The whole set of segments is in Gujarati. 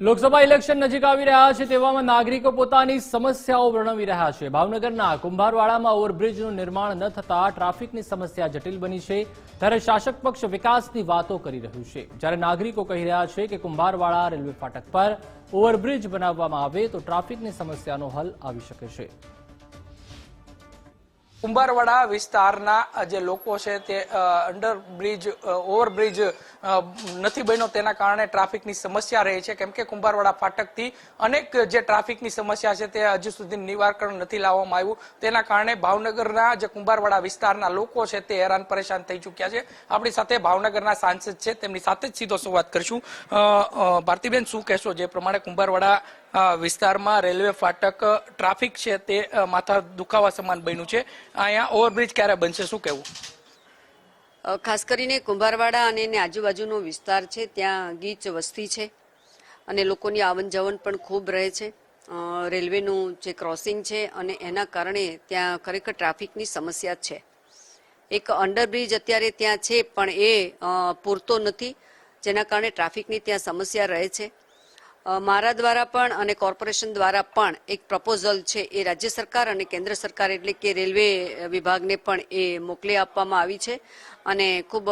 લોકસભા ઇલેક્શન નજીક આવી રહ્યા છે તેવામાં નાગરિકો પોતાની સમસ્યાઓ વર્ણવી રહ્યા છે. ભાવનગરના કુંભારવાડામાં ઓવરબ્રિજનું નિર્માણ ન થતા ટ્રાફિકની સમસ્યા જટિલ બની છે. ત્યારે શાસક પક્ષ વિકાસની વાતો કરી રહ્યું છે. જ્યારે નાગરિકો કહી રહ્યા છે કે કુંભારવાડા રેલવે ફાટક પર ઓવરબ્રિજ બનાવવામાં આવે તો ટ્રાફિકની સમસ્યાનો હલ આવી શકે છે. કુંભારવાડા વિસ્તારના જે લોકો છે તે અંડરબ્રિજ ઓવરબ્રિજ નથી બન્યો તેના કારણે ટ્રાફિકની સમસ્યા રહે છે. કેમ કે કુંભારવાડા ફાટકથી અનેક જે ટ્રાફિકની સમસ્યા છે તે હજુ સુધી નિવારણ નથી લાવવામાં આવ્યું. તેના કારણે ભાવનગરના જે કુંભારવાડા વિસ્તારના લોકો છે તે હેરાન પરેશાન થઈ ચૂક્યા છે. આપણી સાથે ભાવનગરના સાંસદ છે, તેમની સાથે જ સીધો સંવાદ કરશું. ભારતીબેન, શું કહેશો? જે પ્રમાણે કુંભારવાડા વિસ્તારમાં રેલવે ફાટક ટ્રાફિક છે તે માથા દુખાવા સમાન બન્યું છે. અહીંયા ઓવરબ્રિજ ક્યારે બનશે, શું કહેવું? ખાસ કરીને કુંભારવાડા અને એની આજુબાજુનો વિસ્તાર છે, ત્યાં ગીચ વસ્તી છે અને લોકોની આવન જાવન પણ ખૂબ રહે છે. રેલવેનું જે ક્રોસિંગ છે અને એના કારણે ત્યાં ખરેખર ટ્રાફિકની સમસ્યા છે. એક અંડરબ્રિજ અત્યારે ત્યાં છે, પણ એ પૂરતો નથી, જેના કારણે ટ્રાફિકની ત્યાં સમસ્યા રહે છે. મારા દ્વારા પણ અને કોર્પોરેશન દ્વારા પણ એક પ્રપોઝલ છે એ રાજ્ય સરકાર અને કેન્દ્ર સરકાર એટલે કે રેલવે વિભાગને પણ એ મોકલી આપવામાં આવી છે. અને ખૂબ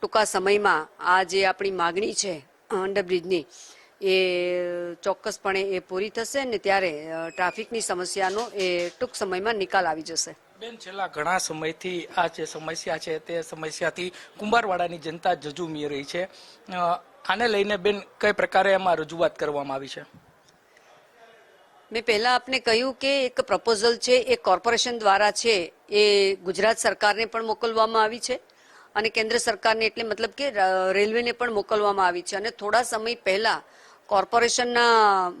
ટૂંકા સમયમાં આ જે આપણી માગણી છે અંડરબ્રિજની એ ચોક્કસપણે એ પૂરી થશે ને ત્યારે ટ્રાફિકની સમસ્યાનો એ ટૂંક સમયમાં નિકાલ આવી જશે. બેન, છેલ્લા ઘણા સમયથી આ જે સમસ્યા છે તે સમસ્યાથી કુંભારવાડાની જનતા જજુમી રહી છે. આને લઈને બેન કઈ પ્રકારે એમાં રજૂઆત કરવામાં આવી છે? મેં પહેલા આપને કહ્યું કે એક પ્રપોઝલ છે, એ કોર્પોરેશન દ્વારા છે, એ ગુજરાત સરકારને પણ મોકલવામાં આવી છે અને કેન્દ્ર સરકારને એટલે મતલબ કે રેલવેને પણ મોકલવામાં આવી છે. અને થોડા સમય પહેલા કોર્પોરેશનના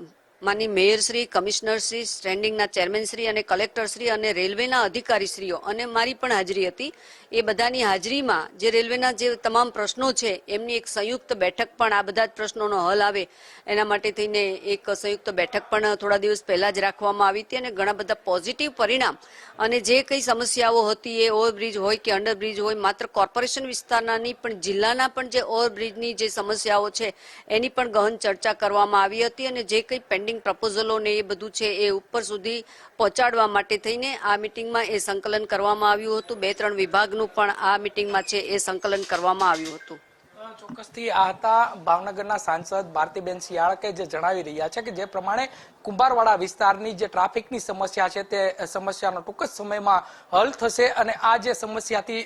માની મેયરશ્રી, કમિશનરશ્રી, સ્ટેન્ડિંગના ચેરમેનશ્રી અને કલેક્ટરશ્રી અને રેલવેના અધિકારીશ્રીઓ અને મારી પણ હાજરી હતી. એ બધાની હાજરીમાં જે રેલવેના જે તમામ પ્રશ્નો છે, એમની એક સંયુક્ત બેઠક પણ આ બધા જ પ્રશ્નોનો હલ આવે. એના માટે થઈને એક સંયુક્ત બેઠક પણ થોડા દિવસ પહેલાં જ રાખવામાં આવી હતી અને ઘણા બધા પોઝિટિવ પરિણામ અને જે કંઈ સમસ્યાઓ હતી એ ઓવરબ્રિજ હોય કે અંડરબ્રિજ હોય, માત્ર કોર્પોરેશન વિસ્તારનાની પણ જિલ્લાના પણ જે ઓવરબ્રિજની જે સમસ્યાઓ છે, એની પણ ગહન ચર્ચા કરવામાં આવી હતી અને જે કંઈ પેન્ડિંગ પ્રપોઝલો ને એ બધું છે એ ઉપર સુધી પહોંચાડવા માટે થઈને આ મિટિંગમાં એ સંકલન કરવામાં આવ્યું હતું. બે ત્રણ વિભાગનું પણ આ મિટિંગમાં છે એ સંકલન કરવામાં આવ્યું હતું. ચોક્કસથી આ હતા ભાવનગરના સાંસદ ભારતીબેન શિયાળ જે જણાવી રહ્યા છે કે જે પ્રમાણે કુંભારવાડા વિસ્તારની જે ટ્રાફિકની સમસ્યા છે તે સમસ્યાનો ટૂંક જ સમયમાં હલ થશે અને આ જે સમસ્યાથી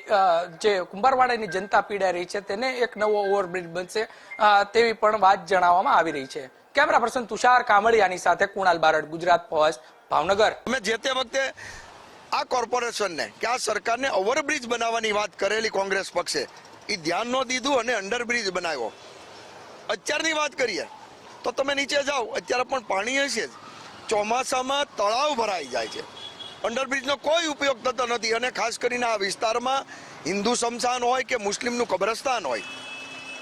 જે કુંભારવાડાની જનતા પીડાઈ રહી છે તેને એક નવો ઓવરબ્રિજ બનશે તેવી પણ વાત જણાવવામાં આવી રહી છે. કેમેરા પર્સન તુષાર કામળિયાની સાથે કુણાલ બારડ, ગુજરાત પોસ્ટ, ભાવનગર. અમે જે તે વખતે આ કોર્પોરેશનને કે આ સરકારને ઓવરબ્રિજ બનાવવાની વાત કરેલી કોંગ્રેસ પક્ષે એ ધ્યાન ન દીધું અને અંડરબ્રિજ બનાવ્યો. અત્યારની વાત કરીએ, તો તમે નીચે જાઓ, અત્યારે પણ પાણી હશે જ. ચોમાસામાં તળાવ ભરાઈ જાય છે. અંડરબ્રિજનો કોઈ ઉપયોગ થતો નથી અને ખાસ કરીને આ વિસ્તારમાં હિન્દુ શમશાન હોય કે મુસ્લિમનું કબ્રસ્તાન હોય.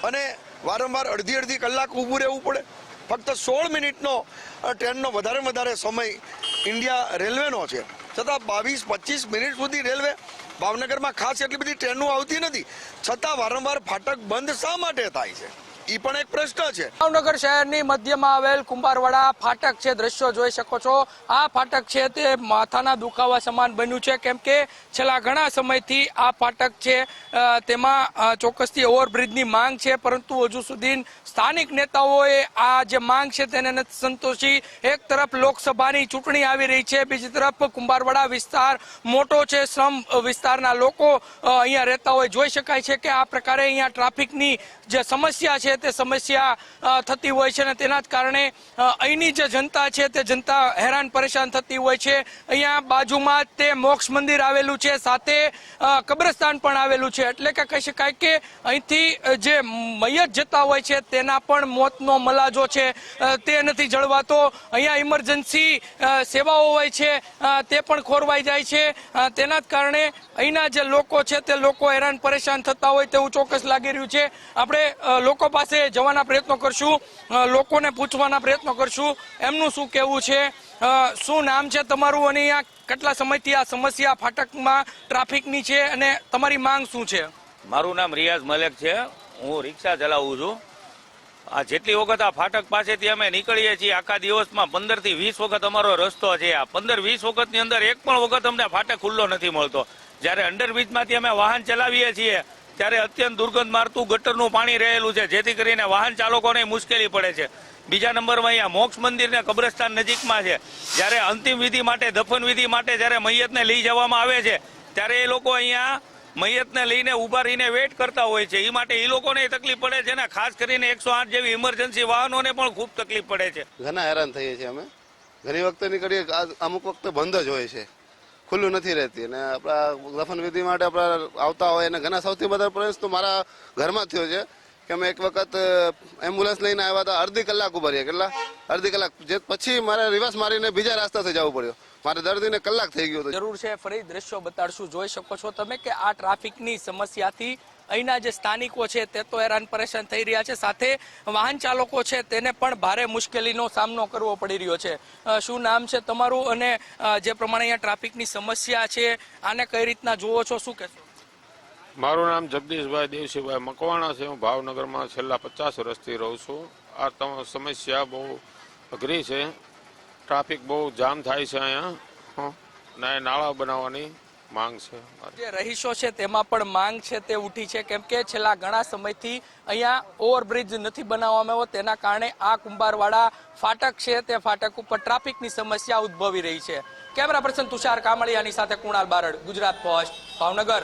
અને વારંવાર અડધી અડધી કલાક ઊભું રહેવું પડે. ફક્ત સોળ મિનિટનો ટ્રેનનો વધારે વધારે સમય ઇન્ડિયા રેલવેનો છે. છતાં બાવીસ પચીસ મિનિટ સુધી રેલવે ભાવનગરમાં ખાસ એટલી બધી ટ્રેનો આવતી નથી. છતાં વારંવાર ફાટક બંધ શા માટે થાય છે? એ પણ એક પ્રશ્ન છે. ભાવનગર શહેરની મધ્યમાં આવેલ કુંભારવાડા ફાટક છે. દ્રશ્યો જોઈ શકો છો. આ ફાટક છે તે માથાના દુખાવા સમાન બન્યું છે. કેમ કે છેલ્લા ઘણા સમયથી આ ફાટક છે. તેમાં ચોક્કસથી ઓવરબ્રિજની માંગ છે. પરંતુ હજુ સુધી સ્થાનિક નેતાઓએ આ જે માંગ છે તેને નથી સંતોષી. એક તરફ લોકસભાની ચૂંટણી આવી રહી છે. બીજી તરફ કુંભારવાડા વિસ્તાર મોટો છે. શ્રમ વિસ્તારના લોકો અહીંયા રહેતા હોય. જોઈ શકાય છે કે આ પ્રકારે અહીંયા ટ્રાફિકની જે સમસ્યા છે તે સમસ્યા થતી હોય છે અને તેના જ કારણે અહીંની જે જનતા છે તે જનતા હેરાન પરેશાન થતી હોય છે. અહીંયા બાજુમાં તે મોક્ષ મંદિર આવેલું છે, સાથે કબ્રસ્તાન પણ આવેલું છે. એટલે કે કહી શકાય કે અહીંથી જે મૈયત જતા હોય છે તેના પણ મોતનો મલાજો છે. તે નથી જળવાતો. અહીંયા ઇમરજન્સી સેવાઓ હોય છે તે પણ ખોરવાઈ જાય છે. તેના જ કારણે અહીંના જે લોકો છે તે લોકો હેરાન પરેશાન થતા હોય તેવું ચોક્કસ લાગી રહ્યું છે. આપણે લોકો પાસે જવાના પ્રયત્નો કરશું લોકોને પૂછવાના પ્રયત્નો કરશું. એમનું શું કહેવું છે? શું નામ છે તમારું અને અહીંયા કેટલા સમયથી આ સમસ્યા ફાટકમાં ટ્રાફિકની છે અને તમારી માંગ શું છે? મારું નામ રિયાઝ મલેક છે. હું રિક્ષા ચલાવું છું. આ જેટલી વખત આ ફાટક પાસેથી અમે નીકળીએ છીએ, આખા દિવસમાં પંદરથી વીસ વખત અમારો રસ્તો છે. આ પંદર વીસ વખતની અંદર એક પણ વખત અમને ફાટક ખુલ્લો નથી મળતો. જ્યારે અંડરબ્રિજમાંથી અમે વાહન ચલાવીએ છીએ ત્યારે અત્યંત દુર્ગંધ મારતું ગટરનું પાણી રહેલું છે. જેથી કરીને વાહન ચાલકોને મુશ્કેલી પડે છે. બીજા નંબરમાં અહીંયા મોક્ષ મંદિરને કબ્રસ્તાન નજીકમાં છે. જ્યારે અંતિમ વિધિ માટે, દફન વિધિ માટે જ્યારે મૈયતને લઈ જવામાં આવે છે, ત્યારે એ લોકો અહીંયા મૈયતને લઈને ઊભા રહીને વેટ કરતા હોય છે. એ માટે એ લોકોને તકલીફ પડે છે ને ખાસ કરીને એકસો આઠ જેવી ઇમરજન્સી વાહનોને પણ ખૂબ તકલીફ પડે છે. ઘણા હેરાન થઈએ છીએ અમે. ઘણી વખતે નીકળીએ અમુક વખતે બંધ જ હોય છે. ખુલ્લું નથી રહેતી અને આપણા દફન વિધિ માટે આપણા આવતા હોય અને ઘણા સૌથી વધારે પ્રયાસ તો મારા ઘરમાં થયો છે. કે અમે એક વખત એમ્બ્યુલન્સ લઈને આવ્યા હતા, અડધી કલાક ઊભા રહ્યા. કેટલા? અડધી કલાક. જે પછી મારે રિવર્સ મારીને બીજા રસ્તાથી જવું પડ્યું. મારે દર્દીને કલાક થઈ ગયો હતો. જરૂર છે, ફરી દ્રશ્યો બતાડશું. જોઈ શકો છો તમે કે આ ટ્રાફિકની સમસ્યાથી અહીંના જે સ્થાનિકો છે તે તો હેરાન પરેશાન થઈ રહ્યા છે. સાથે વાહન ચાલકો છે તેને પણ ભારે મુશ્કેલીનો સામનો કરવો પડી રહ્યો છે. શું નામ છે તમારું? અને જે પ્રમાણે અહીંયા ટ્રાફિકની સમસ્યા છે, આને કઈ રીતના જુઓ છો? શું કહેશો? મારું નામ જગદીશભાઈ દેવસિંહભાઈ મકવાણા છે. હું ભાવનગરમાં છેલ્લા પચાસ વર્ષથી રહું છું. આ તમ સમસ્યા બહુ અઘરી છે. ટ્રાફિક બહુ જામ થાય છે અહીંયા. હં. ને નાળા બનાવવાની માંગ છે જે રહીશો છે તેમાં પણ માંગ છે તે ઉઠી છે. કેમ કે છેલ્લા ઘણા સમયથી અહીંયા ઓવરબ્રિજ નથી બનાવવામાં આવ્યો. તેના કારણે આ કુંભારવાડા ફાટક છે. તે ફાટક ઉપર ટ્રાફિકની સમસ્યા ઉદ્ભવી રહી છે. કેમેરા પર્સન તુષાર કામળિયાની સાથે કુણાલ બારડ ગુજરાત પોસ્ટ ભાવનગર.